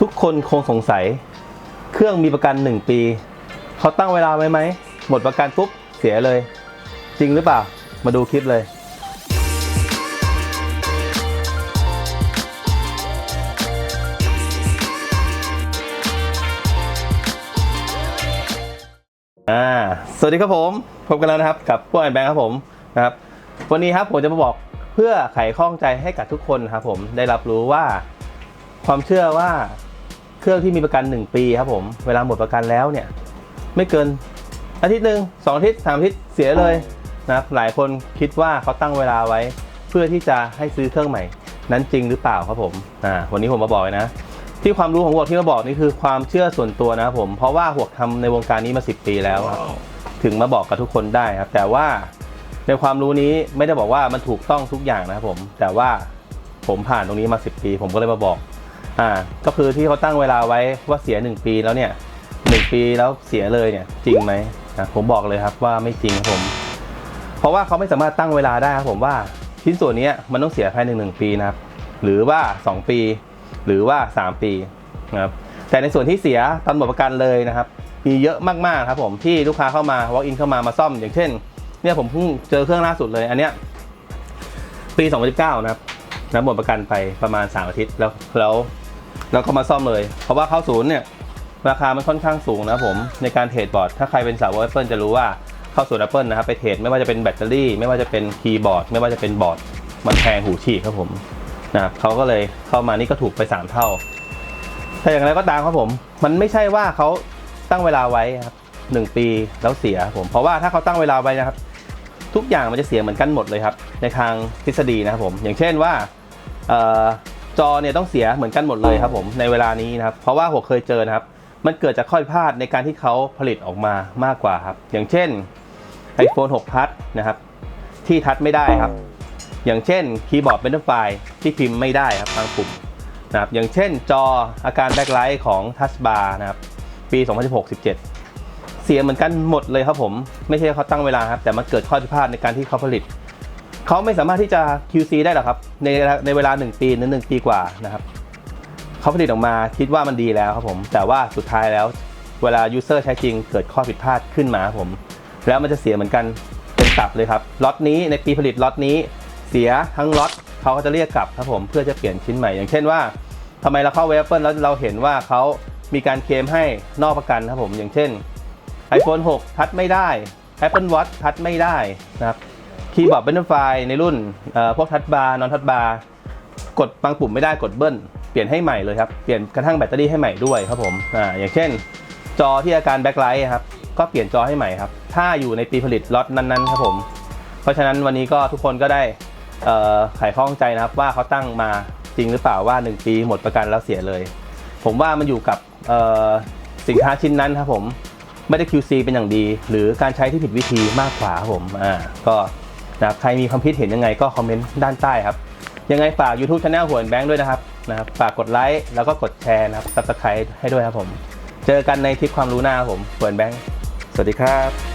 ทุกคนคงสงสัย เครื่องมีประกัน 1 ปี เขาตั้งเวลาไว้ไหม หมดประกันปุ๊บ เสียเลย จริงหรือเปล่า มาดูคลิปเลย อ่า สวัสดีครับผม พบกันแล้วนะครับ กับพวกแอนแบงค์ครับผมนะครับ วันนี้ครับผมจะมาบอกเพื่อไขข้องใจให้กับทุกคนครับผมได้รับรู้ว่า ความเชื่อว่าเครื่องที่มีประกัน 1 ปีครับผม เวลาหมดประกันแล้วเนี่ย ไม่เกินอาทิตย์หนึ่งสองอาทิตย์สามอาทิตย์เสียเลยนะครับหลายคนคิดว่าเขาตั้งเวลาไว้ เพื่อที่จะให้ซื้อเครื่องใหม่ นั้นจริงหรือเปล่าครับผมอ่าวันนี้ผมมาบอกเลยนะ ที่ความรู้ของหวกที่มาบอกนี่คือความเชื่อส่วนตัวนะครับผมเพราะว่าหวกทำในวงการนี้มา 10 ปีแล้วครับถึงมาบอกกับทุกคนได้ครับ แต่ว่าในความรู้นี้ไม่ได้บอกว่ามันถูกต้องทุกอย่างนะครับผม แต่ว่าผมผ่านตรงนี้มา 10 ปี ผมก็เลยมาบอก อ่าก็คือที่เขาตั้งเวลาไว้ว่าเสีย 1 ปีแล้วเนี่ยหนึ่งปีแล้วเสียเลยเนี่ยจริงไหมนะผมบอกเลยครับว่าไม่จริงครับผม เพราะว่าเขาไม่สามารถตั้งเวลาได้ครับผมว่าชิ้นส่วนนี้มันต้องเสียภายในหนึ่งปีนะครับ หรือว่า 2 ปี หรือว่า 3 ปีนะครับแต่ในส่วนที่เสียตอนหมดประกันเลยนะครับ มีเยอะมากๆครับผมที่ลูกค้าเข้ามา walk in เข้ามามาซ่อม อย่างเช่นเนี่ยผมเพิ่งเจอเครื่องล่าสุดเลยอันเนี้ยปี 2019 นะครับนะหมดประกันไปประมาณ 3 อาทิตย์แล้วแล้ว แล้วก็มาซ่อมเลย เพราะว่าเข้าศูนย์เนี่ยราคามันค่อนข้างสูงนะผมในการเทรดบอร์ด ถ้าใครเป็นสาวก Apple จะรู้ว่าเข้าศูนย์ Apple นะครับไปเทรดไม่ว่าจะเป็นแบตเตอรี่ ไม่ว่าจะเป็นคีย์บอร์ด ไม่ว่าจะเป็นบอร์ด มันแพงหูฉีกครับผมนะครับเขาก็เลยเข้ามานี่ก็ถูกไป 3 เท่า แต่อย่างไรก็ตามครับผม มันไม่ใช่ว่าเขาตั้งเวลาไว้ครับหนึ่งปีแล้วเสียผมเพราะว่าถ้าเขาตั้งเวลาไว้นะครับ ทุกอย่างมันจะเสียเหมือนกันหมดเลยครับ ในทางทฤษฎีนะครับผม อย่างเช่นว่า จอเนี่ยต้องเสียเหมือนกันหมดเลยครับผมในเวลานี้นะครับ เพราะว่าผมเคยเจอนะครับ มันเกิดจากข้อผิดพลาดในการที่เขาผลิตออกมามากกว่าครับ อย่างเช่น iPhone 6ทัชนะครับ ที่ทัชไม่ได้ครับ อย่างเช่นคีย์บอร์ดเป็นไฟล์ที่พิมพ์ไม่ได้ครับทางปุ่มนะครับอย่างเช่นจออาการแบ็คไลท์ของทัชบาร์นะครับ ปี 2016 17 เสียเหมือนกันหมดเลยครับผม ไม่ใช่เขาตั้งเวลาครับ แต่มันเกิดข้อผิดพลาดในการที่เขาผลิต เขาไม่สามารถที่จะ QC ได้หรอกครับ ในในเวลา 1 ปีหรือ1ปีกว่านะครับเขาผลิตออกมาคิดว่ามันดีแล้วครับผม แต่ว่าสุดท้ายแล้ว เวลา user ใช้จริง เกิดข้อผิดพลาดขึ้นมาครับผม แล้วมันจะเสียเหมือนกันเป็นตับเลยครับล็อตนี้ในปีผลิตล็อตนี้เสียทั้งล็อตเขาก็จะเรียกกลับครับผมเพื่อจะเปลี่ยนชิ้นใหม่ อย่างเช่นว่าทำไมเราเข้าเว็บเปิลแล้วเราเห็นว่าเขามีการเคลมให้นอกประกันครับผมอย่างเช่น iPhone 6 ทัชไม่ได้ Apple Watch ทัชไม่ได้นะครับ คีย์บอร์ดเป็นไฟในรุ่นพวกทัชบาร์นอนทัชบาร์กดบางปุ่มไม่ได้กดเบิ้ลเปลี่ยนให้ใหม่เลยครับ เปลี่ยนกระทั่งแบตเตอรี่ให้ใหม่ด้วยครับผมอ่าอย่างเช่น จอที่อาการแบ็คไลท์ครับก็เปลี่ยนจอให้ใหม่ครับ ถ้าอยู่ในปีผลิตล็อตนั้นๆครับผม เพราะฉะนั้นวันนี้ก็ทุกคนก็ได้เอ่อไขข้องใจนะครับว่าเขาตั้งมาจริงหรือเปล่าว่า 1 ปีหมดประกันแล้วเสียเลย ผมว่ามันอยู่กับสินค้าชิ้นนั้นครับผมไม่ได้ QC เป็นอย่างดี หรือการใช้ที่ผิดวิธีมากกว่าครับผมอ่าก็ นะใครมีความคิดเห็นยังไงก็คอมเมนต์ด้านใต้ครับ ยังไงฝาก YouTube Channel หัวนแบงค์ด้วยนะครับนะครับ ฝากกดไลค์แล้วก็กดแชร์นะครับ Subscribe ให้ด้วยครับผม เจอกันในคลิปความรู้หน้าผมหัวนแบงค์สวัสดีครับ